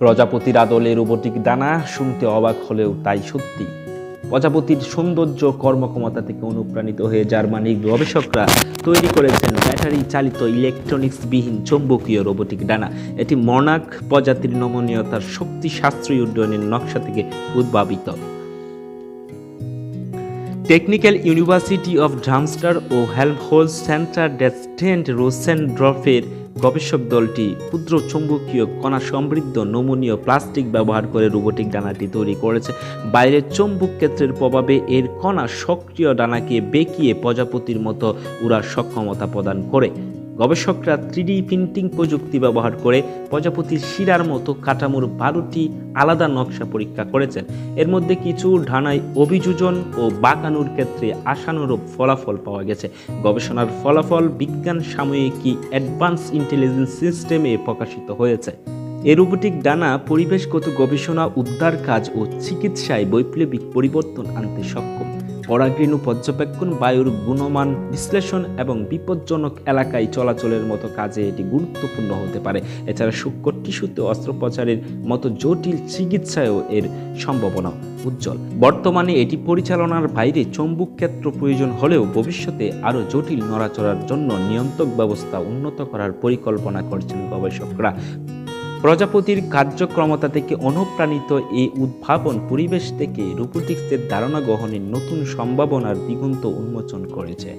প্রজাপতির আদলে রোবটিক ডানা শুনতে অবাক হলেও তাই সত্যি। প্রজাপতির সৌন্দর্য কর্মক্ষমতা থেকে অনুপ্রাণিত হয়ে জার্মানির গবেষকরা তৈরি করেছেন ব্যাটারি চালিত ইলেকট্রনিক্স বিহীন চৌম্বকীয় রোবটিক ডানা এটি মনাক প্রজাতির নমনীয়তার শক্তি সাশ্রয়ী উড্ডয়নের নকশা থেকে উদ্ভাবিত। টেকনিক্যাল ইউনিভার্সিটি অফ ড্রামস্টার ও হেলমহোলস সেন্টার ডেস্টেন্ট রোসেনড্রফের গবেষক দলটি ক্ষুদ্র চৌম্বকীয় কণা সমৃদ্ধ নমনীয় প্লাস্টিক ব্যবহার করে রোবোটিক ডানাটি তৈরি করেছে। বাইরের চৌম্বক ক্ষেত্রের প্রভাবে এর কণা সক্রিয় ডানাকে বেঁকিয়ে প্রজাপতির মতো উড়ার সক্ষমতা প্রদান করে। গবেষকরা থ্রিডি প্রিন্টিং প্রযুক্তি ব্যবহার করে প্রজাপতির শিরার মতো কাঠামোর বারোটি আলাদা নকশা পরীক্ষা করেছেন। এর মধ্যে কিছু ঢানায় অভিযোজন ও বাঁকানোর ক্ষেত্রে আশানুরূপ ফলাফল পাওয়া গেছে। গবেষণার ফলাফল বিজ্ঞান সাময়িকী অ্যাডভান্স ইন্টেলিজেন্স সিস্টেমে প্রকাশিত হয়েছে। এ রোবোটিক ডানা পরিবেশগত গবেষণা, উদ্ধার কাজ ও চিকিৎসায় বৈপ্লবিক পরিবর্তন আনতে সক্ষম। পরাগৃণু পর্যবেক্ষণ বায়ুর গুণমান বিশ্লেষণ এবং বিপজ্জনক এলাকায় চলাচলের মতো কাজে এটি গুরুত্বপূর্ণ হতে পারে। এছাড়া সূক্ষ্ম টিস্যুতে অস্ত্রোপচারের মতো জটিল চিকিৎসায়ও এর সম্ভাবনা উজ্জ্বল। বর্তমানে এটি পরিচালনার বাইরে চৌম্বক ক্ষেত্র প্রয়োজন হলেও ভবিষ্যতে আরও জটিল নড়াচড়ার জন্য নিয়ন্ত্রক ব্যবস্থা উন্নত করার পরিকল্পনা করছেন গবেষকরা। প্রজাপতির কার্যক্রমতা থেকে অনুপ্রাণিত এই উদ্ভাবন পরিবেশ থেকে রোবোটিক্সের ধারণা গ্রহণের নতুন সম্ভাবনার দিগন্ত উন্মোচন করেছে।